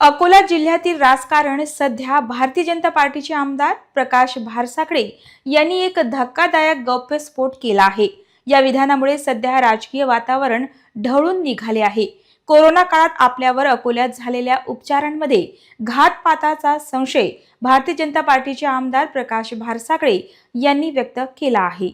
अकोला जिल्ह्यातील राजकारण सध्या भारतीय जनता पार्टीचे आमदार प्रकाश भारसाकडे यांनी एक धक्कादायक गौप्यस्फोट केला आहे. या विधानामुळे सध्या राजकीय वातावरण ढवळून निघाले आहे. कोरोना काळात आपल्यावर अकोल्यात झालेल्या उपचारांमध्ये घातपाताचा संशय भारतीय जनता पार्टीचे आमदार प्रकाश भारसाकडे यांनी व्यक्त केला आहे.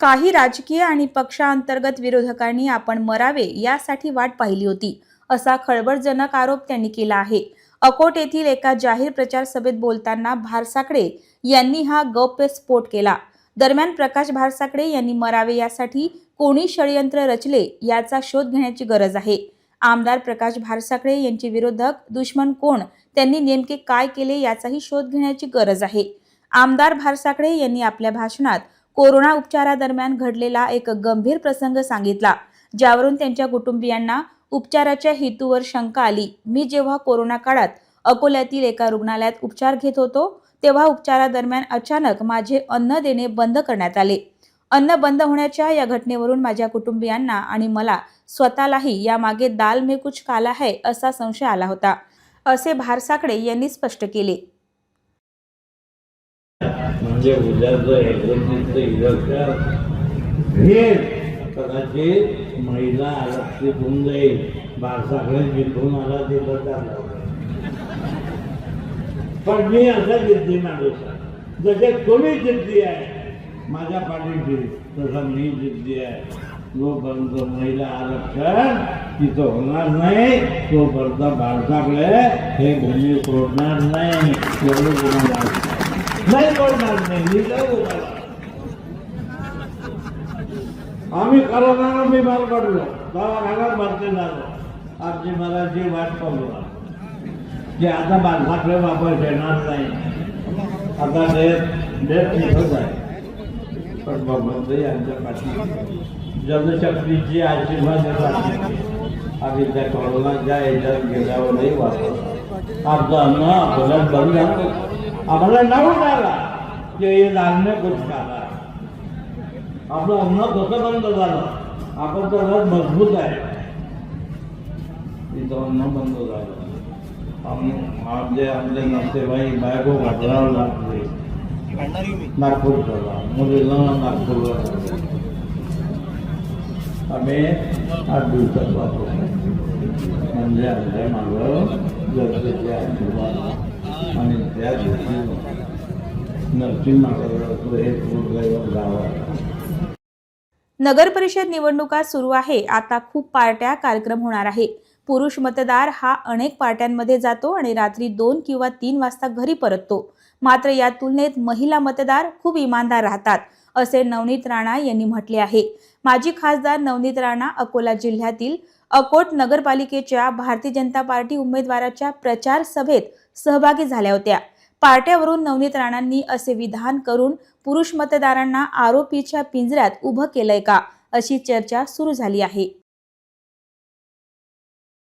काही राजकीय आणि पक्षांतर्गत विरोधकांनी आपण मरावे यासाठी वाट पाहिली होती. असा खळबळजनक आरोप त्यांनी केला आहे. अकोट येथील एका जाहीर प्रचार सभेत बोलताना भारसाकडे यांनी हा गौप्यस्फोट केला. दरम्यान प्रकाश भारसाकडे यांनी मरावे यासाठी कोणी षडयंत्र रचले याचा शोध घेण्याची गरज आहे. आमदार प्रकाश भारसाकडे यांचे विरोधक दुश्मन कोण त्यांनी नेमके काय केले याचाही शोध घेण्याची गरज आहे. आमदार भारसाकडे यांनी आपल्या भाषणात कोरोना उपचारादरम्यान घडलेला एक गंभीर प्रसंग सांगितला ज्यावरून त्यांच्या कुटुंबियांना उपचाराच्या हेतूवर शंका आली. मी जेव्हा कोरोना काळात अकोल्यातील एका रुग्णालयात उपचार घेत होतो तेव्हा उपचारादरम्यान अचानक माझे अन्न देणे बंद करण्यात आले. अन्न बंद होण्याच्या या घटनेवरून माझ्या कुटुंबियांना आणि मला स्वतःलाही यामागे दाल में कुछ काला है असा संशय आला होता असे भारसाकडे यांनी स्पष्ट केले. म्हणजे कदाचित महिला आरक्षित होऊन जाईल. बारसाकडे जिंकून आला ते बदल पण मी असा जिद्दी माणूस आहे. जसे कोणी जिद्दी आहे माझ्या पाठीशी तसा मी जिद्दी आहे. जोपर्यंत महिला आरक्षण तिथं होणार नाही तोपर्यंत भारताकडे हे भूमी सोडणार नाही. एवढं नाही सोडणार नाही मी काय बोलायला आम्ही करोनानं बिमार पडलो दवाखान्यात भरती झालो आमची मला मराठी वाट पाहू की आता बांधसाकडे वापस येणार नाही. आता डेट डेट निघत आहे. पण भगवंत यांच्या पाठी जनशक्तीची आशीर्वाद आम्ही त्या कोरोनाच्या याच्यात गेल्यावरही वाचतो आमचं अन्न आपल्याला बंद झालं. आम्हाला नावून झाला. की हे लागणे कुठं खाला आपलं अन्न कसं बंद झालं. आपण तर आज मजबूत आहे. तिथं अन्न बंद झालं. आपले आपले नातेवाईक बायको घातरावं लागले. नागपूर मुलीला नागपूरला आम्ही आठ दिवसात वाचतो म्हणजे आमच्या मागं गरजेचे आशीर्वाद आणि त्या दिवशी नरसिंह महाराजाचं हे पूर्ण गाव आहे नगर परिषद निवडणुका सुरू आहे. आता खूप पार्ट्या कार्यक्रम होणार आहे पुरुष मतदार हा अनेक पार्ट्यांमध्ये जातो आणि रात्री दोन किंवा तीन वाजता घरी परततो. मात्र या तुलनेत महिला मतदार खूप इमानदार राहतात असे नवनीत राणा यांनी म्हटले आहे. माजी खासदार नवनीत राणा अकोला जिल्ह्यातील अकोट नगरपालिकेच्या भारतीय जनता पार्टी उमेदवाराच्या प्रचार सभेत सहभागी झाल्या होत्या. पार्ट्यावरून नवनीत राणांनी असे विधान करून पुरुष मतदारांना आरोपीच्या पिंजऱ्यात उभं केलंय का? अशी चर्चा सुरू झाली आहे.